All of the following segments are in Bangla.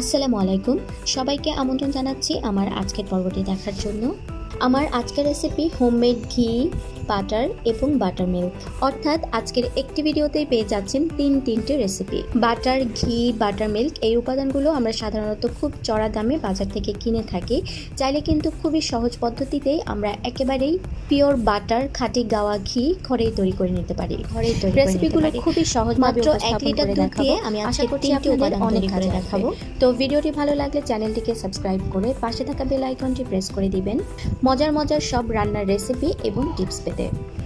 আসসালামু আলাইকুম। সবাইকে আমন্ত্রণ জানাচ্ছি আমার আজকের পর্বটি দেখার জন্য। আমার আজকের রেসিপি হোমমেড ঘি বাটার এবং বাটার মিল্ক অর্থাৎ আজকের একটি ভিডিওতেই পেয়ে যাচ্ছেন তিন তিনটে রেসিপি বাটার ঘি বাটার মিল্ক এই উপাদানগুলো আমরা সাধারণত খুব চড়া দামে বাজার থেকে কিনে থাকি। চাইলে কিন্তু খুবই সহজ পদ্ধতিতেই আমরা একেবারেই পিওর বাটার খাঁটি গাওয়া ঘি ঘরেই তৈরি করে নিতে পারি। ঘরেই তৈরি রেসিপিগুলো খুবই সহজ মাত্র এক লিটার দুধ দিয়ে আমি আশা করছি তিনটি উপাদান অনেক কাজে দেখাবো। তো ভিডিওটি ভালো লাগলে চ্যানেলটিকে সাবস্ক্রাইব করে পাশে থাকা বেল আইকনটি প্রেস করে দিবেন। মজার মজার সব রান্নার রেসিপি এবং টিপস পেতে।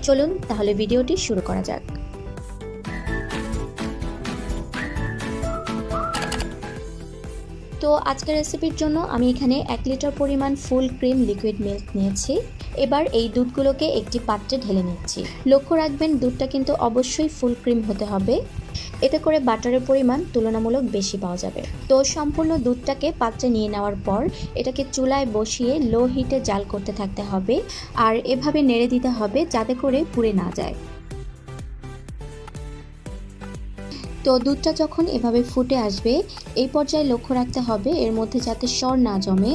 চলুন তাহলে ভিডিওটি শুরু করা যাক। তো আজকের রেসিপির জন্য আমি এখানে এক লিটার পরিমাণ ফুল ক্রিম লিকুইড মিল্ক নিয়েছি। এবার এই দুধগুলোকে একটি পাত্রে ঢেলে নিচ্ছি। লক্ষ্য রাখবেন, দুধটা কিন্তু অবশ্যই ফুল ক্রিম হতে হবে। এতে করে বাটারের পরিমাণ তুলনামূলক বেশি পাওয়া যাবে। তো সম্পূর্ণ দুধটাকে পাত্রে নিয়ে নেওয়ার পর এটাকে চুলায় বসিয়ে লো হিটে জাল করতে থাকতে হবে আর এভাবে নেড়ে দিতে হবে যাতে করে পুড়ে না যায়। তো দুধটা যখন এভাবে ফুটে আসবে, এই পর্যায়ে লক্ষ্য রাখতে হবে এর মধ্যে যাতে সর না জমে।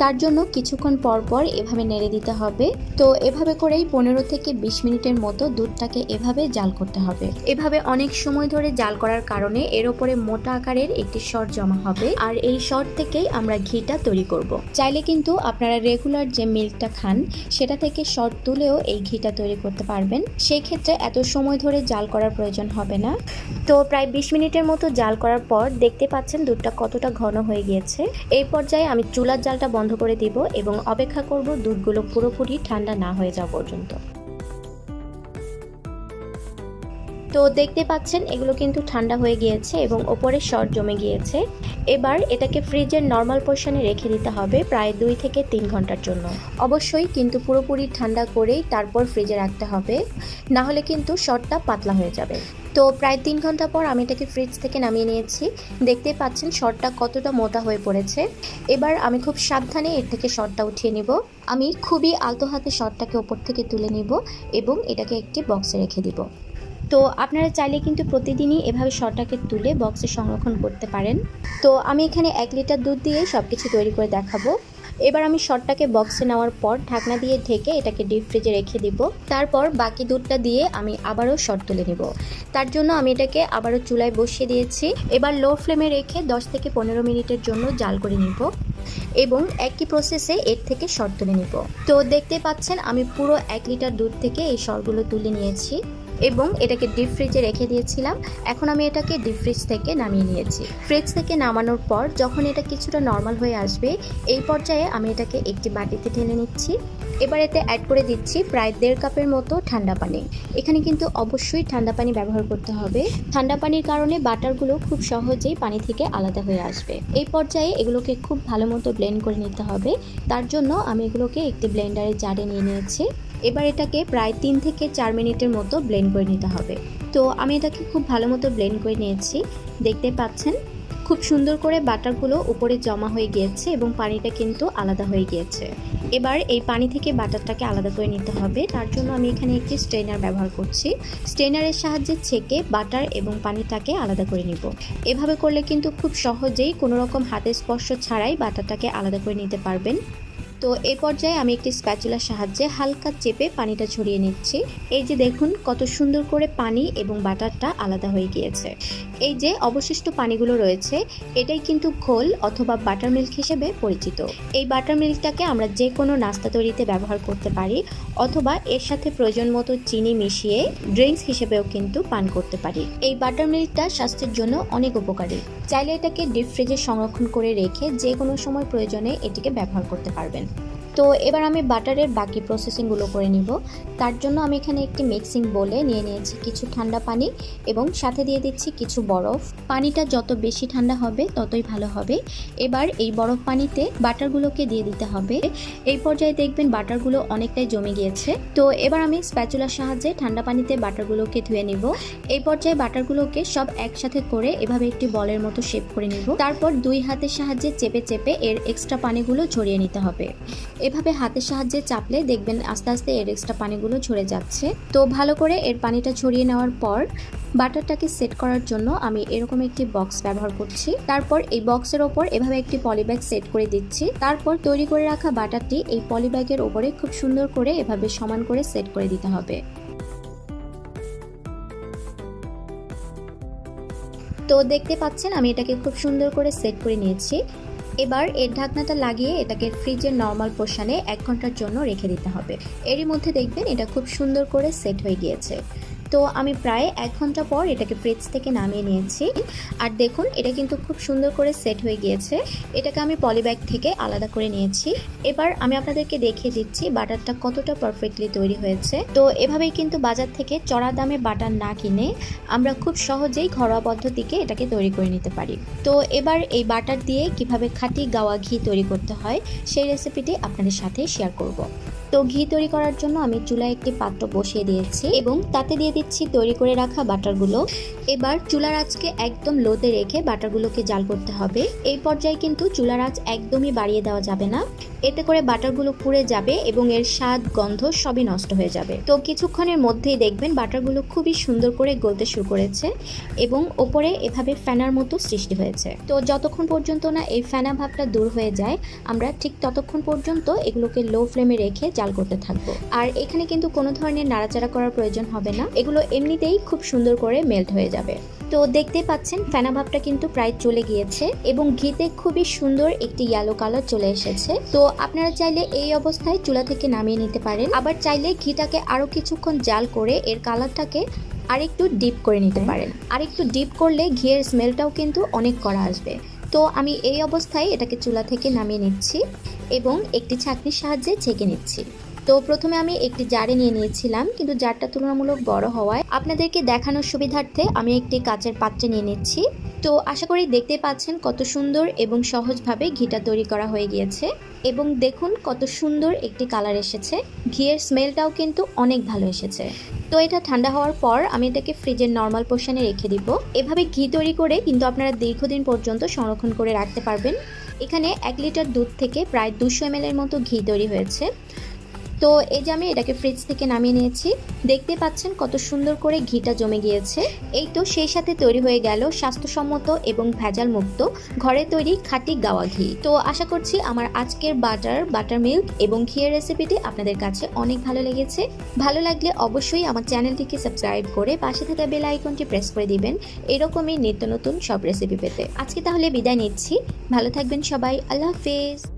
তার জন্য কিছুক্ষণ পর পর এভাবে নেড়ে দিতে হবে। তো এভাবে করেই পনেরো থেকে বিশ মিনিটের মতো দুধটাকে এভাবে জাল করতে হবে। এভাবে অনেক সময় ধরে জাল করার কারণে এর ওপরে মোটা আকারের একটি সর জমা হবে। আর এই সর থেকেই আমরা ঘিটা তৈরি করব। চাইলে কিন্তু আপনারা রেগুলার যে মিল্কটা খান, সেটা থেকে সর তুলেও এই ঘিটা তৈরি করতে পারবেন। সেই ক্ষেত্রে এত সময় ধরে জাল করার প্রয়োজন হবে না। তো প্রায় বিশ মিনিটের মতো জাল করার পর দেখতে পাচ্ছেন দুধটা কতটা ঘন হয়ে গিয়েছে। এই পর্যায়ে আমি চুলার জালটা বন্ধ করে দিব এবং অপেক্ষা করব দুধগুলো পুরোপুরি ঠান্ডা না হয়ে যাওয়া পর্যন্ত। তো দেখতে পাচ্ছেন, এগুলো কিন্তু ঠান্ডা হয়ে গিয়েছে এবং ওপরে শর্ট জমে গিয়েছে। এবার এটাকে ফ্রিজের নর্মাল পোর্শনে রেখে দিতে হবে প্রায় দুই থেকে তিন ঘণ্টার জন্য। অবশ্যই কিন্তু পুরোপুরি ঠান্ডা করেই তারপর ফ্রিজে রাখতে হবে, না হলে কিন্তু শর্টটা পাতলা হয়ে যাবে। তো প্রায় তিন ঘণ্টা পর আমি এটাকে ফ্রিজ থেকে নামিয়ে নিয়েছি। দেখতে পাচ্ছেন, শর্টটা কতটা মোটা হয়ে পড়েছে। এবার আমি খুব সাবধানে এর থেকে শর্টটা উঠিয়ে নিব। আমি খুবই আলতো হাতে শর্টটাকে ওপর থেকে তুলে নিব এবং এটাকে একটি বক্সে রেখে দিব। তো আপনারা চাইলে কিন্তু প্রতিদিনই এভাবে শর্টটাকে তুলে বক্সে সংরক্ষণ করতে পারেন। তো আমি এখানে এক লিটার দুধ দিয়ে সব কিছু তৈরি করে দেখাবো। এবার আমি শটটাকে বক্সে নেওয়ার পর ঢাকনা দিয়ে ঢেকে এটাকে ডিপ ফ্রিজে রেখে দিব। তারপর বাকি দুধটা দিয়ে আমি আবারও শট তুলে নেব। তার জন্য আমি এটাকে আবারও চুলায় বসিয়ে দিয়েছি। এবার লো ফ্লেমে রেখে 10 থেকে পনেরো মিনিটের জন্য জাল করে নিব এবং একই প্রসেসে এর থেকে শর্ট তুলে নিব। তো দেখতে পাচ্ছেন আমি পুরো এক লিটার দুধ থেকে এই শর্টগুলো তুলে নিয়েছি। এবং এটাকে ডিপ ফ্রিজে রেখে দিয়েছিলাম। এখন আমি এটাকে ডিপ ফ্রিজ থেকে নামিয়ে নিয়েছি। ফ্রিজ থেকে নামানোর পর যখন এটা কিছুটা নর্মাল হয়ে আসবে, এই পর্যায়ে আমি এটাকে একটি বাটিতে ঢেলে নিচ্ছি। এবার এতে অ্যাড করে দিচ্ছি প্রায় দেড় কাপের মতো ঠান্ডা পানি। এখানে কিন্তু অবশ্যই ঠান্ডা পানি ব্যবহার করতে হবে। ঠান্ডা পানির কারণে বাটারগুলো খুব সহজেই পানি থেকে আলাদা হয়ে আসবে। এই পর্যায়ে এগুলোকে খুব ভালো মতো ব্লেন্ড করে নিতে হবে। তার জন্য আমি এগুলোকে একটি ব্লেন্ডারের জারে নিয়ে নিয়েছি। এবার এটাকে প্রায় তিন থেকে চার মিনিটের মতো ব্লেন্ড করে নিতে হবে। তো আমি এটাকে খুব ভালো মতো ব্লেন্ড করে নিয়েছি। দেখতে পাচ্ছেন? খুব সুন্দর করে বাটারগুলো উপরে জমা হয়ে গিয়েছে এবং পানিটা কিন্তু আলাদা হয়ে গিয়েছে। এবার এই পানি থেকে বাটারটাকে আলাদা করে নিতে হবে। তার জন্য আমি এখানে একটি স্ট্রেনার ব্যবহার করছি। স্ট্রেনারের সাহায্যে ছেঁকে বাটার এবং পানিটাকে আলাদা করে নিব। এভাবে করলে কিন্তু খুব সহজেই কোনো রকম হাতের স্পর্শ ছাড়াই বাটারটাকে আলাদা করে নিতে পারবেন। তো এই পর্যায়ে আমি একটি স্প্যাচুলার সাহায্যে হালকা চেপে পানিটা ছড়িয়ে নিচ্ছি। এই যে দেখুন, কত সুন্দর করে পানি এবং বাটারটা আলাদা হয়ে গিয়েছে। এই যে অবশিষ্ট পানিগুলো রয়েছে, এটাই কিন্তু ঘোল অথবা বাটার মিল্ক হিসেবে পরিচিত। এই বাটার মিল্কটাকে আমরা যে কোনো নাস্তা তৈরিতে ব্যবহার করতে পারি অথবা এর সাথে প্রয়োজন মতো চিনি মিশিয়ে ড্রিঙ্কস হিসেবেও কিন্তু পান করতে পারি। এই বাটার মিল্কটা স্বাস্থ্যের জন্য অনেক উপকারী। চাইলে এটাকে ডিপ ফ্রিজে সংরক্ষণ করে রেখে যে কোনো সময় প্রয়োজনে এটিকে ব্যবহার করতে পারবেন। তো এবার আমি বাটারের বাকি প্রসেসিংগুলো করে নিব। তার জন্য আমি এখানে একটি মিক্সিং বলে নিয়ে নিয়েছি কিছু ঠান্ডা পানি এবং সাথে দিয়ে দিচ্ছি কিছু বরফ। পানিটা যত বেশি ঠান্ডা হবে, ততই ভালো হবে। এবার এই বরফ পানিতে বাটারগুলোকে দিয়ে দিতে হবে। এই পর্যায়ে দেখবেন বাটারগুলো অনেকটাই জমে গিয়েছে। তো এবার আমি স্প্যাচুলার সাহায্যে ঠান্ডা পানিতে বাটারগুলোকে ধুয়ে নিব। এই পর্যায়ে বাটারগুলোকে সব একসাথে করে এভাবে একটি বলের মতো শেপ করে নিব। তারপর দুই হাতের সাহায্যে চেপে চেপে এর এক্সট্রা পানিগুলো ঝরিয়ে নিতে হবে। এভাবে হাতের সাহায্যে চাপলে দেখবেন আস্তে আস্তে এর এক্সট্রা পানিগুলো ঝরে যাচ্ছে। তো ভালো করে এর পানিটা ছড়িয়ে নেওয়ার পর বাটারটাকে সেট করার জন্য আমি এরকম একটি বক্স ব্যবহার করছি। তারপর এই বক্সের ওপর এভাবে একটি পলিব্যাগ সেট করে দিচ্ছি। তারপর তৈরি করে রাখা বাটারটি এই পলিব্যাগের ওপরে খুব সুন্দর করে এভাবে সমান করে সেট করে দিতে হবে। তো দেখতে পাচ্ছেন আমি এটাকে খুব সুন্দর করে সেট করে নিয়েছি। এবার এর ঢাকনাটা লাগিয়ে এটাকে ফ্রিজের নর্মাল পোষণে এক ঘণ্টার জন্য রেখে দিতে হবে। এরই মধ্যে দেখবেন এটা খুব সুন্দর করে সেট হয়ে গিয়েছে। তো আমি প্রায় এক ঘণ্টা পর এটাকে ফ্রিজ থেকে নামিয়ে নিয়েছি। আর দেখুন, এটা কিন্তু খুব সুন্দর করে সেট হয়ে গিয়েছে। এটাকে আমি পলিব্যাগ থেকে আলাদা করে নিয়েছি। এবার আমি আপনাদেরকে দেখিয়ে দিচ্ছি বাটারটা কতটা পারফেক্টলি তৈরি হয়েছে। তো এভাবেই কিন্তু বাজার থেকে চড়া দামে বাটার না কিনে আমরা খুব সহজেই ঘরোয়া পদ্ধতিকে এটাকে তৈরি করে নিতে পারি। তো এবার এই বাটার দিয়ে কীভাবে খাঁটি গাওয়া ঘি তৈরি করতে হয় সেই রেসিপিটি আপনাদের সাথে শেয়ার করব। তো ঘি তৈরি করার জন্য আমি চুলায় একটি পাত্র বসিয়ে দিয়েছি এবং তাতে দিয়ে দিচ্ছি তৈরি করে রাখা বাটারগুলো। এবার চুলার আঁচকে একদম লোতে রেখে বাটারগুলোকে জাল করতে হবে। এই পর্যায়ে কিন্তু চুলার আঁচ একদমই বাড়িয়ে দেওয়া যাবে না। এতে করে বাটারগুলো পুড়ে যাবে এবং এর স্বাদ, গন্ধ সবই নষ্ট হয়ে যাবে। তো কিছুক্ষণের মধ্যেই দেখবেন বাটারগুলো খুবই সুন্দর করে গলতে শুরু করেছে এবং ওপরে এভাবে ফ্যানার মতো সৃষ্টি হয়েছে। তো যতক্ষণ পর্যন্ত না এই ফ্যানা ভাবটা দূর হয়ে যায়, আমরা ঠিক ততক্ষণ পর্যন্ত এগুলোকে লো ফ্লেমে রেখে জাল করতে থাকব। আর এখানে কিন্তু কোনো ধরনের নাড়াচাড়া করার প্রয়োজন হবে না। এগুলো এমনিতেই খুব সুন্দর করে মেল্ট হয়ে যাবে। তো দেখতে পাচ্ছেন, ফেনা ভাবটা কিন্তু প্রায় চলে গিয়েছে এবং ঘিতে খুবই সুন্দর একটি ইয়েলো কালার চলে এসেছে। তো আপনারা চাইলে এই অবস্থায় চুলা থেকে নামিয়ে নিতে পারেন। আবার চাইলে ঘিটাকে আরও কিছুক্ষণ জাল করে এর কালারটাকে আরেকটু ডিপ করে নিতে পারেন। আরেকটু ডিপ করলে ঘিয়ের স্মেলটাও কিন্তু অনেক করা আসবে। তো আমি এই অবস্থায় এটাকে চুলা থেকে নামিয়ে নিচ্ছি এবং একটি ছাঁকনির সাহায্যে ছেঁকে নিচ্ছি। তো প্রথমে আমি একটি জারে নিয়ে নিয়েছিলাম, কিন্তু জারটা তুলনামূলক বড় হওয়ায় আপনাদেরকে দেখানোর সুবিধার্থে আমি একটি কাচের পাত্রে নিয়ে নিচ্ছি। তো আশা করি দেখতে পাচ্ছেন কত সুন্দর এবং সহজভাবে ঘিটা তৈরি করা হয়ে গিয়েছে এবং দেখুন কত সুন্দর একটি কালার এসেছে। ঘিয়ের স্মেলটাও কিন্তু অনেক ভালো এসেছে। তো এটা ঠান্ডা হওয়ার পর আমি এটাকে ফ্রিজের নর্মাল পোর্শনে রেখে দিব। এভাবে ঘি তৈরি করে কিন্তু আপনারা দীর্ঘদিন পর্যন্ত সংরক্ষণ করে রাখতে পারবেন। এখানে এক লিটার দুধ থেকে প্রায় দুশো এম এর মতো ঘি তৈরি হয়েছে। তো এই যে আমি এটাকে ফ্রিজ থেকে নামিয়ে নিয়েছি, দেখতে পাচ্ছেন কত সুন্দর করে ঘিটা জমে গিয়েছে। এই তো সেই সাথে তৈরি হয়ে গেল স্বাস্থ্যসম্মত এবং ভেজাল মুক্ত ঘরে তৈরি খাঁটি গাওয়া ঘি। তো আশা করছি আমার আজকের বাটার বাটার মিল্ক এবং ঘিয়ের রেসিপিটি আপনাদের কাছে অনেক ভালো লেগেছে। ভালো লাগলে অবশ্যই আমার চ্যানেলটিকে সাবস্ক্রাইব করে পাশে থাকা বেল আইকনটি প্রেস করে দিবেন। এরকমই নিত্য নতুন সব রেসিপি পেতে। আজকে তাহলে বিদায় নিচ্ছি। ভালো থাকবেন সবাই। আল্লাহ হাফেজ।